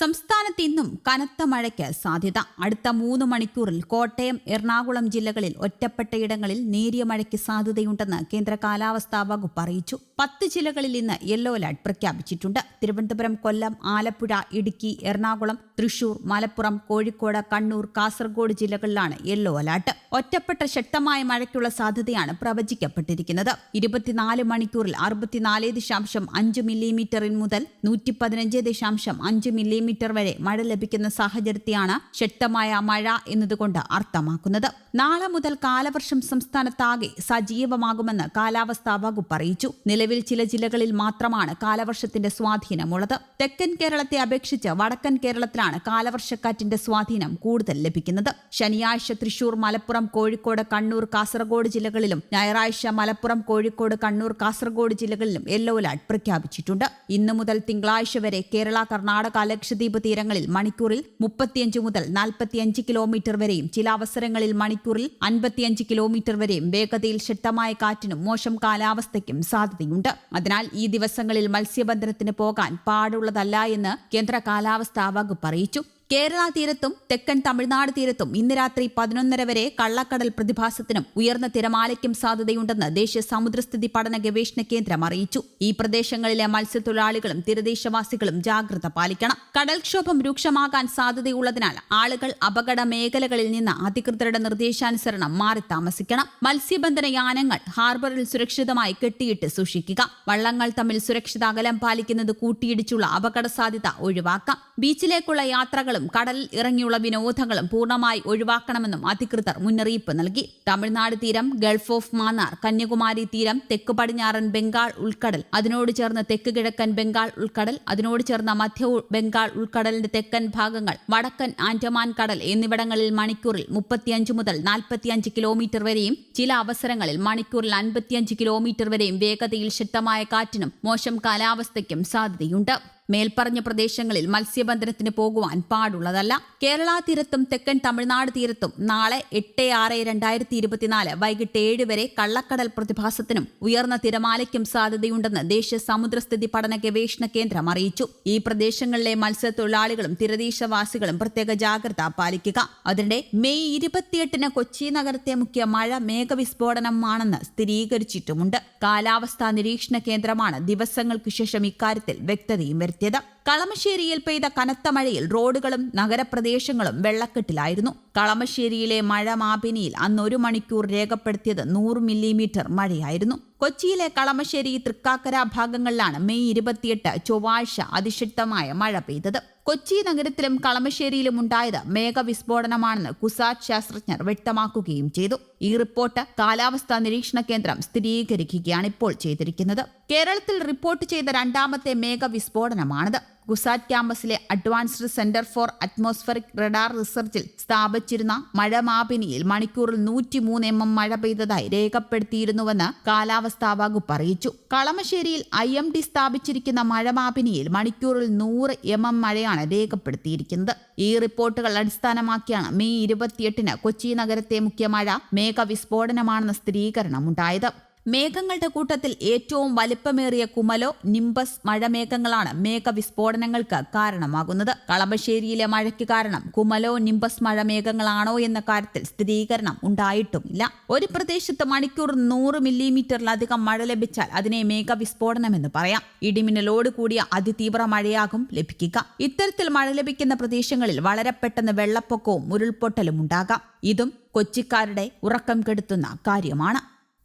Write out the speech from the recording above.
സംസ്ഥാനത്ത് ഇന്നും കനത്ത മഴയ്ക്ക് സാധ്യത. അടുത്ത മൂന്ന് മണിക്കൂറിൽ കോട്ടയം എറണാകുളം ജില്ലകളിൽ ഒറ്റപ്പെട്ടയിടങ്ങളിൽ നേരിയ മഴയ്ക്ക് സാധ്യതയുണ്ടെന്ന് കേന്ദ്ര കാലാവസ്ഥാ വകുപ്പ് അറിയിച്ചു. പത്ത് ജില്ലകളിൽ ഇന്ന് യെല്ലോ അലർട്ട് പ്രഖ്യാപിച്ചിട്ടുണ്ട്. തിരുവനന്തപുരം കൊല്ലം ആലപ്പുഴ ഇടുക്കി എറണാകുളം തൃശൂർ മലപ്പുറം കോഴിക്കോട് കണ്ണൂർ കാസർഗോഡ് ജില്ലകളിലാണ് യെല്ലോ അലർട്ട്. ഒറ്റപ്പെട്ട ശക്തമായ മഴയ്ക്കുള്ള സാധ്യതയാണ് പ്രവചിക്കപ്പെട്ടിരിക്കുന്നത്. ഇരുപത്തിനാല് മണിക്കൂറിൽ അറുപത്തിനാല് ദശാംശം അഞ്ച് മില്ലിമീറ്ററിൽ മുതൽ നൂറ്റി പതിനഞ്ച് ദശാംശം അഞ്ച് മില്ലിമീറ്റർ വരെ മഴ ലഭിക്കുന്ന സാഹചര്യത്തെയാണ് ശക്തമായ മഴ എന്നതുകൊണ്ട് അർത്ഥമാക്കുന്നത്. നാളെ മുതൽ കാലവർഷം സംസ്ഥാനത്താകെ സജീവമാകുമെന്ന് കാലാവസ്ഥാ വകുപ്പ് അറിയിച്ചു. നിലവിൽ ചില ജില്ലകളിൽ മാത്രമാണ് കാലവർഷത്തിന്റെ സ്വാധീനമുള്ളത്. തെക്കൻ കേരളത്തെ അപേക്ഷിച്ച് വടക്കൻ കേരളത്തിലാണ് കാലവർഷക്കാറ്റിന്റെ സ്വാധീനം കൂടുതൽ ലഭിക്കുന്നത്. ശനിയാഴ്ച തൃശൂർ മലപ്പുറം കോഴിക്കോട് കണ്ണൂർ കാസർഗോഡ് ജില്ലകളിലും ഞായറാഴ്ച മലപ്പുറം കോഴിക്കോട് കണ്ണൂർ കാസർഗോഡ് ജില്ലകളിലും യെല്ലോ അലർട്ട് പ്രഖ്യാപിച്ചിട്ടുണ്ട്. ഇന്നു മുതൽ തിങ്കളാഴ്ച വരെ കേരള കർണാടക ലക്ഷദ്വീപ് തീരങ്ങളിൽ മണിക്കൂറിൽ മുപ്പത്തിയഞ്ച് മുതൽ നാൽപ്പത്തിയഞ്ച് കിലോമീറ്റർ വരെയും ചില അവസരങ്ങളിൽ മണിക്കൂറിൽ അൻപത്തിയഞ്ച് കിലോമീറ്റർ വരെയും വേഗതയിൽ ശക്തമായ കാറ്റിനും മോശം കാലാവസ്ഥയ്ക്കും സാധ്യതയുണ്ട്. അതിനാൽ ഈ ദിവസങ്ങളിൽ മത്സ്യബന്ധനത്തിന് പോകാൻ പാടുള്ളതല്ല എന്ന് കേന്ദ്ര കാലാവസ്ഥാ വകുപ്പ് അറിയിച്ചു. കേരള തീരത്തും തെക്കൻ തമിഴ്നാട് തീരത്തും ഇന്ന് രാത്രി പതിനൊന്നര വരെ കള്ളക്കടൽ പ്രതിഭാസത്തിനും ഉയർന്ന തിരമാലയ്ക്കും സാധ്യതയുണ്ടെന്ന് ദേശീയ സമുദ്രസ്ഥിതി പഠന ഗവേഷണ കേന്ദ്രം അറിയിച്ചു. ഈ പ്രദേശങ്ങളിലെ മത്സ്യത്തൊഴിലാളികളും തീരദേശവാസികളും ജാഗ്രത പാലിക്കണം. കടൽക്ഷോഭം രൂക്ഷമാകാൻ സാധ്യതയുള്ളതിനാൽ ആളുകൾ അപകട മേഖലകളിൽ നിന്ന് അധികൃതരുടെ നിർദ്ദേശാനുസരണം മാറി താമസിക്കണം. മത്സ്യബന്ധന യാനങ്ങൾ ഹാർബറിൽ സുരക്ഷിതമായി കെട്ടിയിട്ട് സൂക്ഷിക്കുക. വള്ളങ്ങൾ തമ്മിൽ സുരക്ഷിത അകലം പാലിക്കുന്നത് കൂട്ടിയിടിച്ചുള്ള അപകട സാധ്യത ഒഴിവാക്കാം. ബീച്ചിലേക്കുള്ള യാത്രകളും കടലിൽ ഇറങ്ങിയുള്ള വിനോദങ്ങളും പൂർണമായി ഒഴിവാക്കണമെന്നും അധികൃതർ മുന്നറിയിപ്പ് നൽകി. തമിഴ്നാട് തീരം ഗൾഫ് ഓഫ് മാന്നാർ കന്യാകുമാരി തീരം തെക്ക് പടിഞ്ഞാറൻ ബംഗാൾ ഉൾക്കടൽ അതിനോട് ചേർന്ന് തെക്ക് കിഴക്കൻ ബംഗാൾ ഉൾക്കടൽ അതിനോട് ചേർന്ന മധ്യ ബംഗാൾ ഉൾക്കടലിന്റെ തെക്കൻ ഭാഗങ്ങൾ വടക്കൻ ആൻഡമാൻ കടൽ എന്നിവിടങ്ങളിൽ മണിക്കൂറിൽ മുപ്പത്തിയഞ്ച് മുതൽ നാൽപ്പത്തിയഞ്ച് കിലോമീറ്റർ വരെയും ചില അവസരങ്ങളിൽ മണിക്കൂറിൽ അൻപത്തിയഞ്ച് കിലോമീറ്റർ വരെയും വേഗതയിൽ ശക്തമായ കാറ്റിനും മോശം കാലാവസ്ഥയ്ക്കും സാധ്യതയുണ്ട്. മേൽപ്പറഞ്ഞ പ്രദേശങ്ങളിൽ മത്സ്യബന്ധനത്തിന് പോകുവാൻ പാടുള്ളതല്ല. കേരള തീരത്തും തെക്കൻ തമിഴ്നാട് തീരത്തും നാളെ എട്ട് ആറ് രണ്ടായിരത്തി ഇരുപത്തിനാല് വൈകിട്ട് ഏഴ് വരെ കള്ളക്കടൽ പ്രതിഭാസത്തിനും ഉയർന്ന തിരമാലയ്ക്കും സാധ്യതയുണ്ടെന്ന് ദേശീയ സമുദ്രസ്ഥിതി പഠന ഗവേഷണ കേന്ദ്രം അറിയിച്ചു. ഈ പ്രദേശങ്ങളിലെ മത്സ്യത്തൊഴിലാളികളും തീരദേശവാസികളും പ്രത്യേക ജാഗ്രത പാലിക്കുക. അതിനിടെ മെയ് ഇരുപത്തിയെട്ടിന് കൊച്ചി നഗരത്തെ മുഖ്യ മഴ മേഘവിസ്ഫോടനമാണെന്ന് സ്ഥിരീകരിച്ചിട്ടുമുണ്ട്. കാലാവസ്ഥാ നിരീക്ഷണ കേന്ദ്രമാണ് ദിവസങ്ങൾക്ക് ശേഷം ഇക്കാര്യത്തിൽ വ്യക്തതയും വരുത്തിയത് കളമശ്ശേരിയിൽ പെയ്ത കനത്ത മഴയിൽ റോഡുകളും നഗരപ്രദേശങ്ങളും വെള്ളക്കെട്ടിലായിരുന്നു. കളമശ്ശേരിയിലെ മഴ മാപിനിയിൽ അന്ന് ഒരു മണിക്കൂർ രേഖപ്പെടുത്തിയത് നൂറ് മില്ലിമീറ്റർ മഴയായിരുന്നു. കൊച്ചിയിലെ കളമശ്ശേരി തൃക്കാക്കര ഭാഗങ്ങളിലാണ് മെയ് ഇരുപത്തിയെട്ട് ചൊവ്വാഴ്ച അതിശക്തമായ മഴ പെയ്തത്. കൊച്ചി നഗരത്തിലും കളമശ്ശേരിയിലും ഉണ്ടായത് മേഘവിസ്ഫോടനമാണെന്ന് കുസാറ്റ് ശാസ്ത്രജ്ഞർ വ്യക്തമാക്കുകയും ചെയ്തു. ഈ റിപ്പോർട്ട് കാലാവസ്ഥാ നിരീക്ഷണ കേന്ദ്രം സ്ഥിരീകരിക്കുകയാണ് ഇപ്പോൾ ചെയ്തിരിക്കുന്നത്. കേരളത്തിൽ റിപ്പോർട്ട് ചെയ്ത രണ്ടാമത്തെ മേഘവിസ്ഫോടനമാണിത്. CUSAT ക്യാമ്പസിലെ advanced centre for atmospheric radar റിസർച്ചിൽ സ്ഥാപിച്ചിരുന്ന മഴമാപിനിയിൽ മണിക്കൂറിൽ നൂറ്റിമൂന്ന് എം എം മഴ പെയ്തതായി രേഖപ്പെടുത്തിയിരുന്നുവെന്ന് കാലാവസ്ഥാ വകുപ്പ് അറിയിച്ചു. കളമശ്ശേരിയിൽ ഐ എം ഡി സ്ഥാപിച്ചിരിക്കുന്ന മഴമാപിനിയിൽ മണിക്കൂറിൽ നൂറ് എം എം മഴയാണ് രേഖപ്പെടുത്തിയിരിക്കുന്നത്. ഈ റിപ്പോർട്ടുകൾ അടിസ്ഥാനമാക്കിയാണ് മെയ് ഇരുപത്തിയെട്ടിന് കൊച്ചി നഗരത്തെ മുഖ്യ മഴ മേഘവിസ്ഫോടനമാണെന്ന സ്ഥിരീകരണമുണ്ടായത്. മേഘങ്ങളുടെ കൂട്ടത്തിൽ ഏറ്റവും വലിപ്പമേറിയ കുമലോ നിംബസ് മഴമേഘങ്ങളാണ് മേഘവിസ്ഫോടനങ്ങൾക്ക് കാരണമാകുന്നത്. കളമശ്ശേരിയിലെ മഴയ്ക്ക് കാരണം കുമലോ നിംബസ് മഴമേഘങ്ങളാണോ എന്ന കാര്യത്തിൽ സ്ഥിരീകരണം ഉണ്ടായിട്ടുമില്ല. ഒരു പ്രദേശത്ത് മണിക്കൂർ നൂറ് മില്ലിമീറ്ററിലധികം മഴ ലഭിച്ചാൽ അതിനെ മേഘവിസ്ഫോടനമെന്ന് പറയാം. ഇടിമിന്നലോട് കൂടിയ അതിതീവ്ര മഴയാകും ലഭിക്കുക. ഇത്തരത്തിൽ മഴ ലഭിക്കുന്ന പ്രദേശങ്ങളിൽ വളരെ പെട്ടെന്ന് വെള്ളപ്പൊക്കവും ഉരുൾപൊട്ടലും ഉണ്ടാകാം. ഇതും കൊച്ചിക്കാരുടെ ഉറക്കം കെടുത്തുന്ന കാര്യമാണ്.